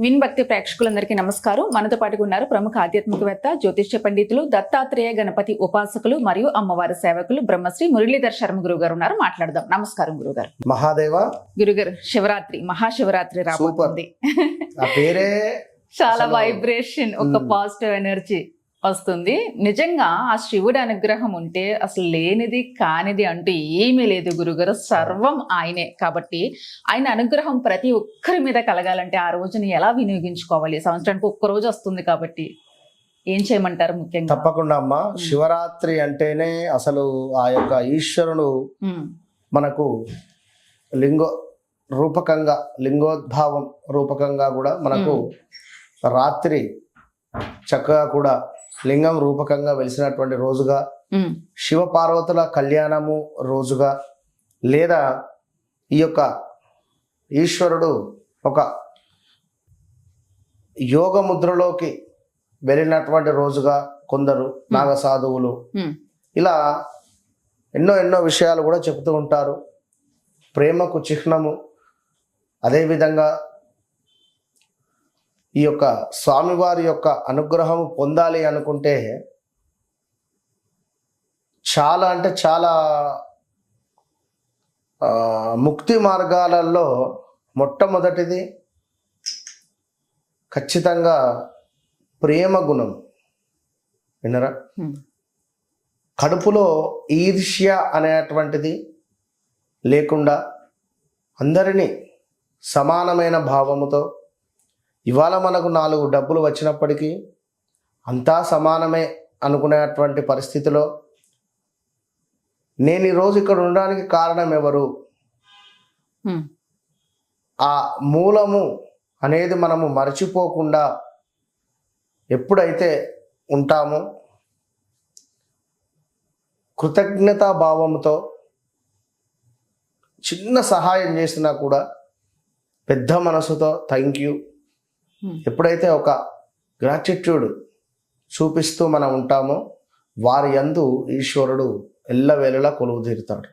Win భక్తి ప్రేక్షకులందరికీ నమస్కారం. మనతో పాటుగా ఉన్నారు ప్రముఖ ఆధ్యాత్మికవేత్త జ్యోతిష్య పండితులు దత్తాత్రేయ గణపతి ఉపాసకులు మరియు అమ్మవారి సేవకులు బ్రహ్మశ్రీ మురళీధర్ శర్మ గురువు గారు ఉన్నారు. మాట్లాడదాం. నమస్కారం గురుగారు మహాదేవ. గురుగారు శివరాత్రి మహాశివరాత్రి రాబోతుంది. చాలా వైబ్రేషన్ ఒక. పాజిటివ్ ఎనర్జీ వస్తుంది. నిజంగా ఆ శివుడి అనుగ్రహం ఉంటే అసలు లేనిది కానిది అంటూ ఏమీ లేదు గురుగారు. సర్వం ఆయనే. కాబట్టి ఆయన అనుగ్రహం ప్రతి ఒక్కరి మీద కలగాలంటే ఆ రోజుని ఎలా వినియోగించుకోవాలి? సంవత్సరానికి ఒక్క రోజు వస్తుంది కాబట్టి ఏం చేయమంటారు ముఖ్యంగా? తప్పకుండా అమ్మ. శివరాత్రి అంటేనే అసలు ఆ యొక్క ఈశ్వరుడు. మనకు లింగో రూపకంగా లింగోద్భావం రూపకంగా కూడా మనకు రాత్రి చక్కగా కూడా లింగం రూపకంగా వెలిసినటువంటి రోజుగా. శివ పార్వతుల కళ్యాణము రోజుగా లేదా ఈ యొక్క ఈశ్వరుడు ఒక యోగ ముద్రలోకి వెళ్ళినటువంటి రోజుగా కొందరు నాగ సాధువులు. ఇలా ఎన్నో ఎన్నో విషయాలు కూడా చెప్తూ ఉంటారు ప్రేమకు చిహ్నము అదేవిధంగా ఈ యొక్క స్వామివారి యొక్క అనుగ్రహం పొందాలి అనుకుంటే చాలా అంటే చాలా ముక్తి మార్గాలలో మొట్టమొదటిది ఖచ్చితంగా ప్రేమ గుణం విన్నరా. కడుపులో ఈర్ష్య అనేటువంటిది లేకుండా అందరినీ సమానమైన భావముతో ఇవాళ మనకు నాలుగు డబ్బులు వచ్చినప్పటికీ అంతా సమానమే అనుకునేటువంటి పరిస్థితిలో నేను ఈరోజు ఇక్కడ ఉండడానికి కారణం ఎవరు. ఆ మూలము అనేది మనము మర్చిపోకుండా ఎప్పుడైతే ఉంటామో కృతజ్ఞతా భావంతో చిన్న సహాయం చేసినా కూడా పెద్ద మనసుతో థ్యాంక్ యూ. ఎప్పుడైతే ఒక గ్రాటిట్యూడ్ చూపిస్తూ మనం ఉంటామో వారి యందు ఈశ్వరుడు ఎల్లవేళలా కొలువు తీరుతాడు.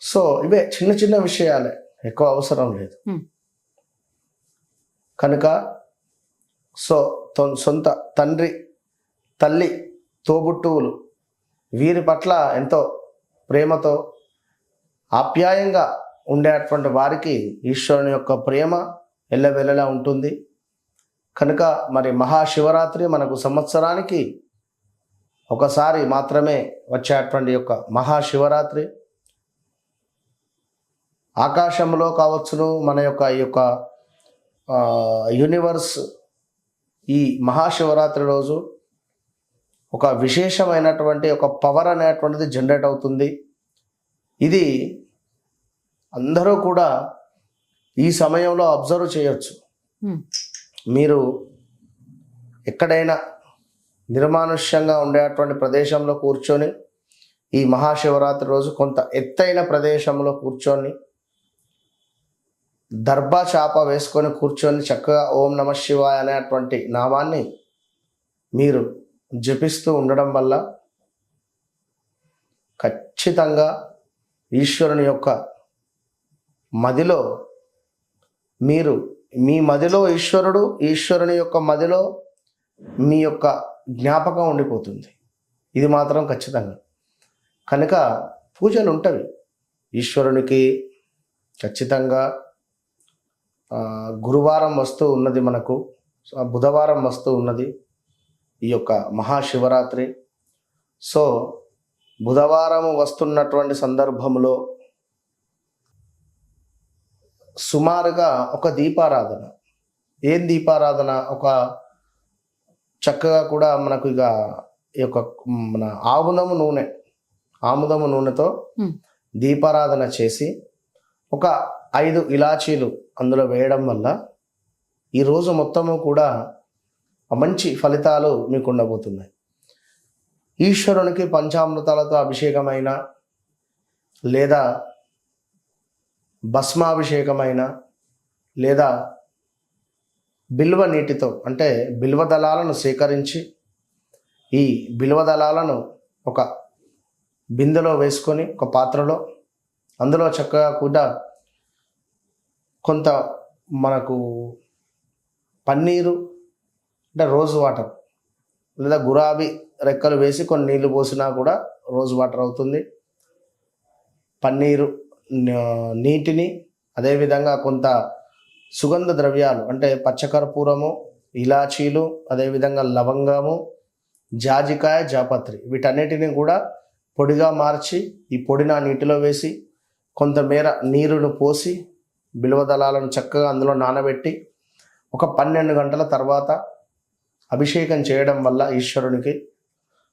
సో ఇవే చిన్న చిన్న విషయాలే. ఎక్కువ అవసరం లేదు. Hmm. కనుక సో సొంత తండ్రి తల్లి తోబుట్టువులు వీరి పట్ల ఎంతో ప్రేమతో ఆప్యాయంగా ఉండేటువంటి వారికి ఈశ్వరుని యొక్క ప్రేమ ఎల్లవెల్లలా ఉంటుంది. కనుక మరి మహాశివరాత్రి మనకు సంవత్సరానికి ఒకసారి మాత్రమే వచ్చేటువంటి యొక్క మహాశివరాత్రి. ఆకాశంలో కావచ్చును మన యొక్క ఈ యొక్క యూనివర్స్ ఈ మహాశివరాత్రి రోజు ఒక విశేషమైనటువంటి ఒక పవర్ అనేటువంటిది జనరేట్ అవుతుంది. ఇది అందరూ కూడా ఈ సమయంలో అబ్జర్వ్ చేయొచ్చు. మీరు ఎక్కడైనా నిర్మానుష్యంగా ఉండేటువంటి ప్రదేశంలో కూర్చొని ఈ మహాశివరాత్రి రోజు కొంత ఎత్తైన ప్రదేశంలో కూర్చొని దర్భా చాప వేసుకొని కూర్చొని చక్కగా ఓం నమ శివాయ అనేటువంటి నామాన్ని మీరు జపిస్తూ ఉండడం వల్ల ఖచ్చితంగా ఈశ్వరుని యొక్క మదిలో మీరు మీ మదిలో ఈశ్వరుడు ఈశ్వరుని యొక్క మదిలో మీ యొక్క జ్ఞాపకం ఉండిపోతుంది. ఇది మాత్రం ఖచ్చితంగా. కనుక పూజలు ఉంటవి. ఈశ్వరునికి ఖచ్చితంగా గురువారం వస్తూ ఉన్నది మనకు బుధవారం వస్తూ ఉన్నది ఈ యొక్క మహాశివరాత్రి. సో బుధవారం వస్తున్నటువంటి సందర్భంలో సుమారుగా ఒక దీపారాధన. ఏం దీపారాధన? ఒక చక్కగా కూడా మనకు ఇక ఈ యొక్క మన ఆముదము నూనె ఆముదము నూనెతో. దీపారాధన చేసి ఒక ఐదు ఇలాచీలు అందులో వేయడం వల్ల ఈ రోజు మొత్తము కూడా మంచి ఫలితాలు మీకు ఉండబోతున్నాయి. ఈశ్వరునికి పంచామృతాలతో అభిషేకమైన లేదా భస్మాభిషేకమైన లేదా బిల్వ నీటితో అంటే బిల్వ దళాలను సేకరించి ఈ బిల్వ దళాలను ఒక బిందెలో వేసుకొని ఒక పాత్రలో అందులో చక్కగా కూడా కొంత మనకు పన్నీరు అంటే రోజ్ వాటర్ లేదా గులాబీ రెక్కలు వేసి కొన్ని నీళ్ళు పోసినా కూడా రోజ్ వాటర్ అవుతుంది. పన్నీరు నీటిని అదేవిధంగా కొంత సుగంధ ద్రవ్యాలు అంటే పచ్చకర్పూరము ఇలాచీలు అదేవిధంగా లవంగము జాజికాయ జాపత్రి వీటన్నిటిని కూడా పొడిగా మార్చి ఈ పొడిని ఆ నీటిలో వేసి కొంతమేర నీరును పోసి బిల్వదళాలను చక్కగా అందులో నానబెట్టి ఒక పన్నెండు గంటల తర్వాత అభిషేకం చేయడం వల్ల ఈశ్వరునికి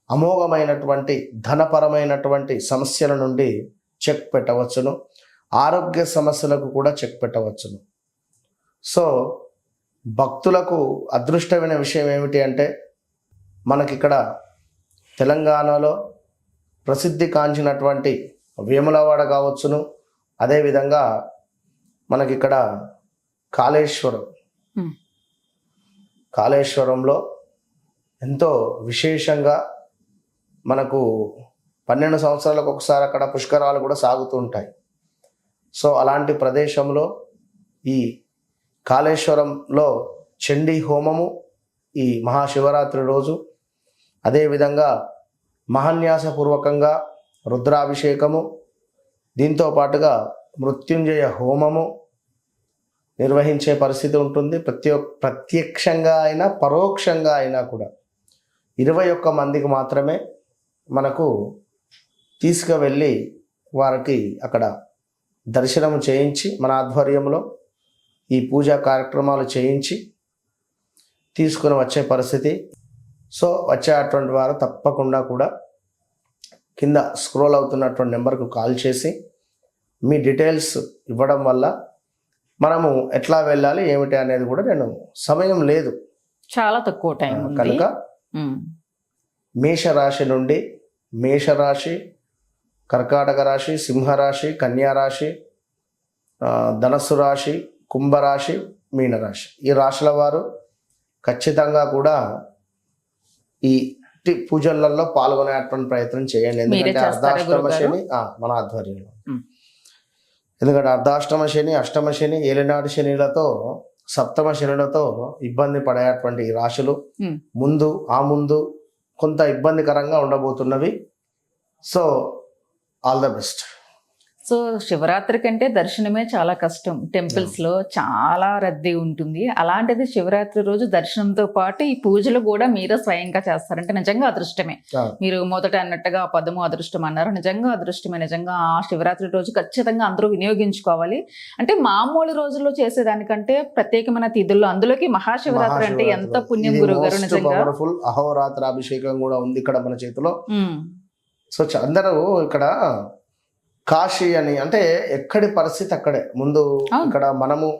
అమోఘమైనటువంటి ధనపరమైనటువంటి సమస్యల నుండి చెక్ పెట్టవచ్చును. ఆరోగ్య సమస్యలకు కూడా చెక్ పెట్టవచ్చును. సో భక్తులకు అదృష్టమైన విషయం ఏమిటి అంటే మనకిక్కడ తెలంగాణలో ప్రసిద్ధి కాంచినటువంటి వేములవాడ కావచ్చును. అదేవిధంగా మనకిక్కడ కాళేశ్వరం. కాళేశ్వరంలో ఎంతో విశేషంగా మనకు పన్నెండు సంవత్సరాలకు ఒకసారి అక్కడ పుష్కరాలు కూడా సాగుతూ ఉంటాయి. సో అలాంటి ప్రదేశంలో ఈ కాళేశ్వరంలో చండీ హోమము ఈ మహాశివరాత్రి రోజు. అదేవిధంగా మహాన్యాసపూర్వకంగా రుద్రాభిషేకము దీంతో పాటుగా మృత్యుంజయ హోమము నిర్వహించే పరిస్థితి ఉంటుంది. ప్రతి ప్రత్యక్షంగా అయినా పరోక్షంగా అయినా కూడా ఇరవై ఒక్క మందికి మాత్రమే మనకు తీసుకువెళ్ళి వారికి అక్కడ దర్శనం చేయించి మన ఆధ్వర్యంలో ఈ పూజా కార్యక్రమాలు చేయించి తీసుకుని వచ్చే పరిస్థితి. సో వచ్చేటువంటి వారు తప్పకుండా కూడా కింద స్క్రోల్ అవుతున్నటువంటి నెంబర్కు కాల్ చేసి మీ డీటెయిల్స్ ఇవ్వడం వల్ల మనము ఎట్లా వెళ్ళాలి ఏమిటి అనేది కూడా నేను సమయం లేదు. చాలా తక్కువ టైం కనుక. మేషరాశి నుండి మేషరాశి కర్కాటక రాశి సింహరాశి కన్యారాశి ధనస్సు రాశి కుంభరాశి మీనరాశి ఈ రాశుల వారు ఖచ్చితంగా కూడా ఈ పూజలలో పాల్గొనేటువంటి ప్రయత్నం చేయండి ఎందుకంటే అర్ధాష్టమ? శని మన ఆధ్వర్యంలో. ఎందుకంటే అర్ధాష్టమ శని అష్టమ శని ఏలినాటి శనిలతో సప్తమ శనులతో ఇబ్బంది పడేటువంటి ఈ రాశులు. ముందు ఆ ముందు కొంత ఇబ్బందికరంగా ఉండబోతున్నవి so all the best so Shivaratri కంటే దర్శనమే చాలా కష్టం. టెంపుల్స్లో చాలా రద్దీ ఉంటుంది. అలాంటిది శివరాత్రి రోజు దర్శనంతో పాటు ఈ పూజలు కూడా మీరే స్వయంగా చేస్తారంటే నిజంగా అదృష్టమే. మీరు మొదట అన్నట్టుగా ఆ పదము అదృష్టం అన్నారు. నిజంగా అదృష్టమే. నిజంగా ఆ శివరాత్రి రోజు ఖచ్చితంగా అందరూ వినియోగించుకోవాలి. అంటే మామూలు రోజుల్లో చేసేదానికంటే ప్రత్యేకమైన తిథుల్లో అందులోకి మహాశివరాత్రి అంటే ఎంత పుణ్యం గురువు గారు నిజంగా? అహోరాత్ర అభిషేకం కూడా ఉంది ఇక్కడ మన చేతిలో. సో అందరూ ఇక్కడ కాశీ అని అంటే ఎక్కడి పరిస్థితి అక్కడే. ముందు. ఇక్కడ మనము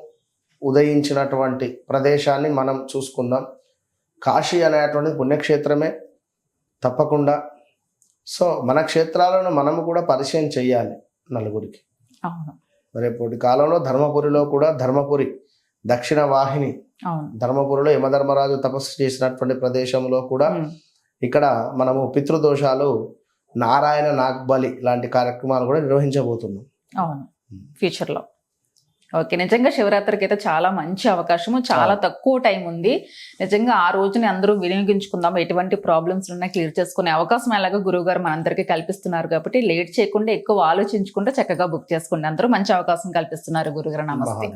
ఉదయించినటువంటి ప్రదేశాన్ని మనం చూసుకుందాం. కాశీ అనేటువంటి పుణ్యక్షేత్రమే తప్పకుండా. సో మన క్షేత్రాలను మనము కూడా పరిచయం చేయాలి నలుగురికి. రేపటి కాలంలో ధర్మపురిలో కూడా ధర్మపురి దక్షిణ వాహిని ధర్మపురిలో యమధర్మరాజు తపస్సు చేసినటువంటి ప్రదేశంలో కూడా ఇక్కడ మనము పితృదోషాలు నారాయణ నాగ్బలి లాంటి కార్యక్రమాలు కూడా నిర్వహించబోతున్నాం. అవును. ఫ్యూచర్లో. ఓకే నిజంగా శివరాత్రికి అయితే చాలా మంచి అవకాశము చాలా తక్కువ టైం ఉంది. నిజంగా ఆ రోజుని అందరూ వినియోగించుకుందాం. ఎటువంటి ప్రాబ్లమ్స్ ఉన్నా క్లియర్ చేసుకునే అవకాశం ఎలాగో గురువు గారు మనందరికీ కల్పిస్తున్నారు కాబట్టి లేట్ చేయకుండా ఎక్కువ ఆలోచించకుండా చక్కగా బుక్ చేసుకోండి అందరూ మంచి అవకాశం కల్పిస్తున్నారు గురుగారు నమస్తే.